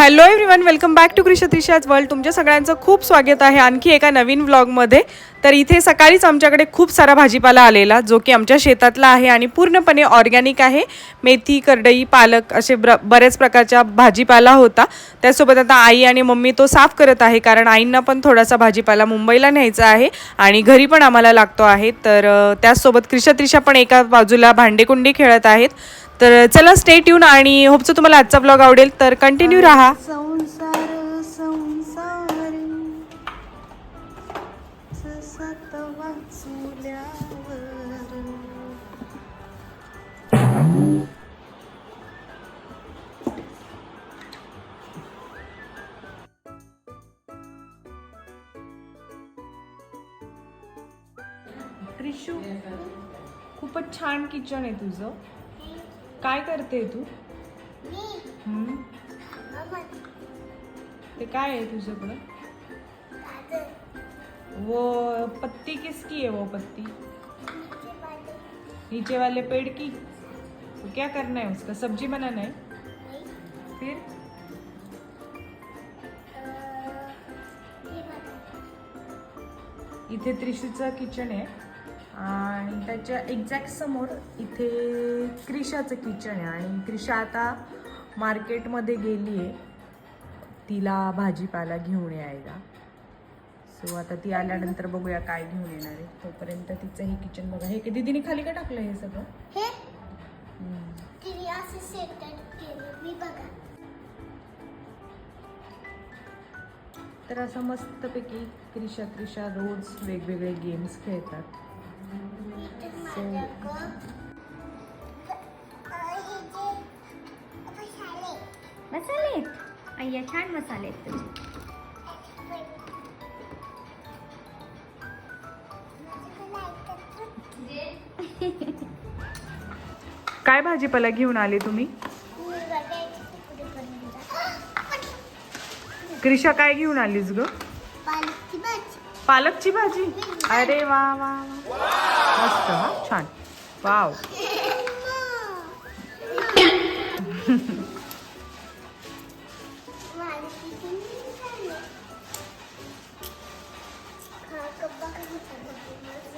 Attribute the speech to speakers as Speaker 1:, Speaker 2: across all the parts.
Speaker 1: Hello everyone welcome back to Krishtisha's world तुमच्या सगळ्यांचं खूप स्वागत आहे आणखी एका नवीन व्लॉगमध्ये तर इथे सकाळीच आमच्याकडे खूप सारा भाजीपाला आलेला जो की आमच्या शेतातला आहे आणि पूर्णपणे ऑर्गॅनिक आहे. मेथी करडई पालक असे ब्र बऱ्याच प्रकारचा भाजीपाला होता. त्यासोबत आता आई आणि मम्मी तो साफ करत आहे कारण आईंना पण थोडासा भाजीपाला मुंबईला न्यायचा आहे आणि घरी पण आम्हाला लागतो आहे. तर त्याचसोबत क्रिशत्रिशा पण एका बाजूला भांडेकुंडी खेळत आहेत. तर चला स्टे ट्यून आणि होपचं तुम्हाला आजचा ब्लॉग आवडेल. तर कंटिन्यू राहा.
Speaker 2: संसार संसार.
Speaker 1: खूपच छान किचन आहे तुझं. काय करते तू? हम्म? ते काय आहे तुझ्याकडं? वो पत्ती किसकी है वो पत्ती? नीचे वाले पेड़ की? तो क्या करना है उसका? सब्जी बनाना है? फिर? इथे त्रिशूचं किचन आहे. आणि त्याच्या एक्झॅक्ट समोर इथे क्रिशाचं किचन आहे. आणि क्रिशा आता मार्केटमध्ये गेली आहे. तिला भाजीपाला घेऊन यायला. सो आता ती आल्यानंतर बघूया काय घेऊन येणार आहे. तोपर्यंत तिचं हे किचन बघा. हे की दीदीने खाली का टाकलं हे सगळं?
Speaker 2: हे. तिने असं सेटल केलं. मी बघा.
Speaker 1: तर असं मस्तपैकी क्रिशा क्रिशा रोज वेगवेगळे गेम्स खेळतात.
Speaker 2: मसाले.
Speaker 3: आहेत अय्या छान मसाले आहेत तुझे.
Speaker 1: काय भाजीपाला घेऊन आले तुम्ही? क्रिशा काय घेऊन आलीस ग?
Speaker 2: पालकची भाजी?
Speaker 1: अरे वा वा वा. मस्त हा? छान. वाव.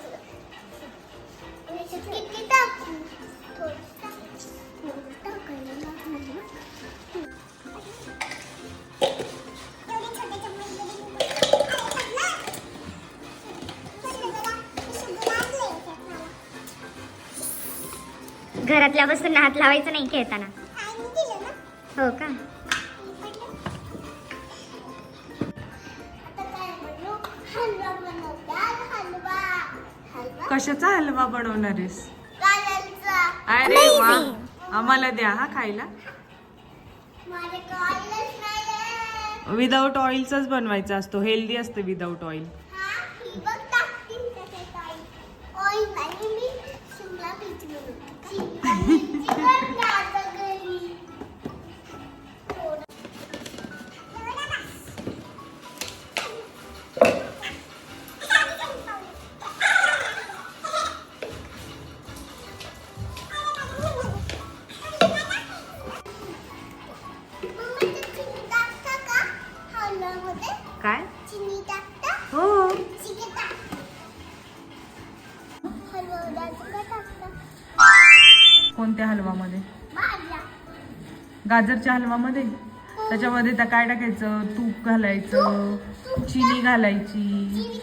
Speaker 3: घरातल्या वस्तूंना हात लावायचा नाही खेळताना. हो का?
Speaker 1: कशाचा हलवा बनवणार आहेस अरे वा. आम्हाला द्या हा खायला. विदाऊट ऑइलचाच बनवायचा असतो. हेल्दी असतं विदाऊट ऑइल काय?
Speaker 2: चिनी टाकता
Speaker 1: हो? कोणत्या हलवामध्ये. गाजरच्या हलवामध्ये? त्याच्यामध्ये त्या काय टाकायचं? तूप घालायचं चिनी घालायची.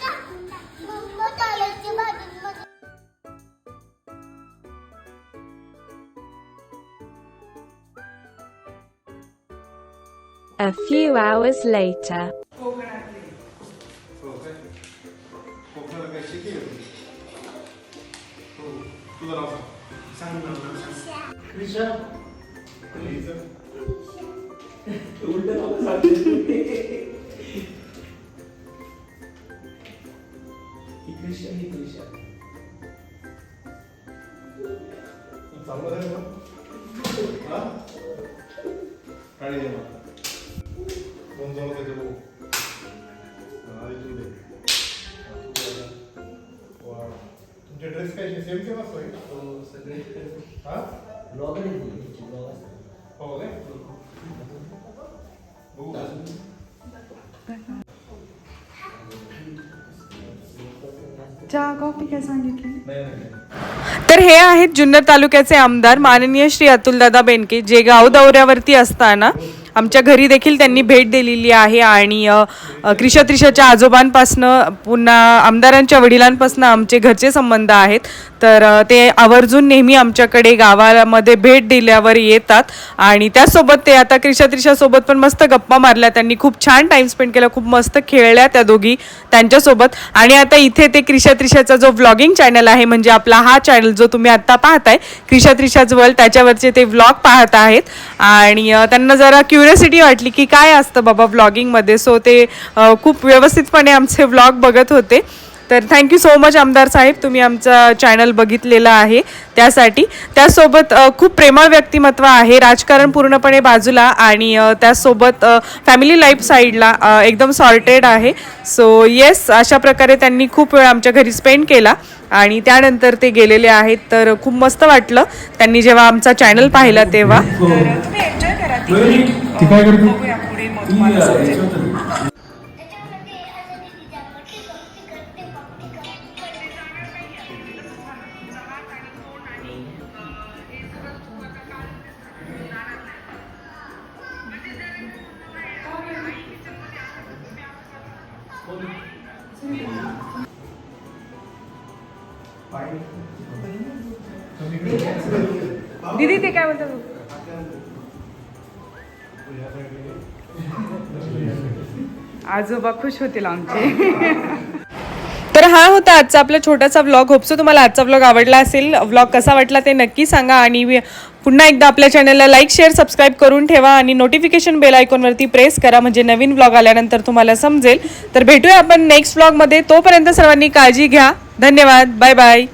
Speaker 4: A few hours later.
Speaker 5: वा. तुमचे ड्रेस काय सेम सेम असतो
Speaker 6: सगळे.
Speaker 5: हा?
Speaker 1: तर हे आहेत जुन्नर तालुक्याचे आमदार माननीय श्री अतुलदादा बेनके जे गाव दौऱ्यावरती असताना आमच्या घरी देखील त्यांनी भेट दिलेली आहे आणि क्रिशा त्रिशाच्या आजोबांपासनं पुन्हा आमदारांच्या वडिलांपासनं आमचे घरचे संबंध आहेत. तर ते आवर्जून नेहमी आमच्याकडे गावामध्ये भेट दिल्यावर येतात आणि त्यासोबत ते आता क्रिशा त्रिशासोबत पण मस्त गप्पा मारल्या. त्यांनी खूप छान टाईम स्पेंड केला खूप मस्त खेळल्या त्या दोघी त्यांच्यासोबत. आणि आता इथे ते क्रिशा त्रिशाचा जो व्लॉगिंग चॅनल आहे म्हणजे आपला हा चॅनल जो तुम्ही आत्ता पाहताय क्रिशत्रिशाच वर्ल्ड त्याच्यावरचे ते व्लॉग पाहत आहेत. आणि त्यांना जरा क्युरियोसिटी वाटली की काय असतं बाबा व्लॉगिंगमध्ये सो ते खूप व्यवस्थितपणे आमचे व्लॉग बघत होते. तर थँक्यू सो मच आमदार साहेब तुम्ही आमचा चॅनल बघितलेला आहे त्यासाठी. त्यासोबत खूप प्रेमळ व्यक्तिमत्व आहे राजकारण पूर्णपणे बाजूला आणि त्यासोबत फॅमिली लाईफ साईडला एकदम सॉर्टेड आहे. सो येस अशा प्रकारे त्यांनी खूप वेळ आमच्या घरी स्पेंड केला आणि त्यानंतर ते गेलेले आहेत. तर खूप मस्त वाटलं त्यांनी जेव्हा आमचा चॅनल पाहिला तेव्हा. हो.
Speaker 5: ती काय करते?
Speaker 1: बघूया पुढे मग तुम्हाला आजोबा खुश होतील आमचे. तर हा होता आजचा आपला छोटासा व्लॉग होपसो तुम्हाला आजचा व्लॉग आवडला असेल. व्लॉग कसा वाटला ते नक्की सांगा आणि पुन्हा एकदा आपल्या चॅनलला लाईक शेअर सबस्क्राईब करून ठेवा आणि नोटिफिकेशन बेल आयकॉनवरती प्रेस करा. म्हणजे नवीन व्लॉग आल्यानंतर तुम्हाला समजेल. तर भेटूया आपण नेक्स्ट व्लॉगमध्ये तोपर्यंत सर्वांनी काळजी घ्या. धन्यवाद. Bye bye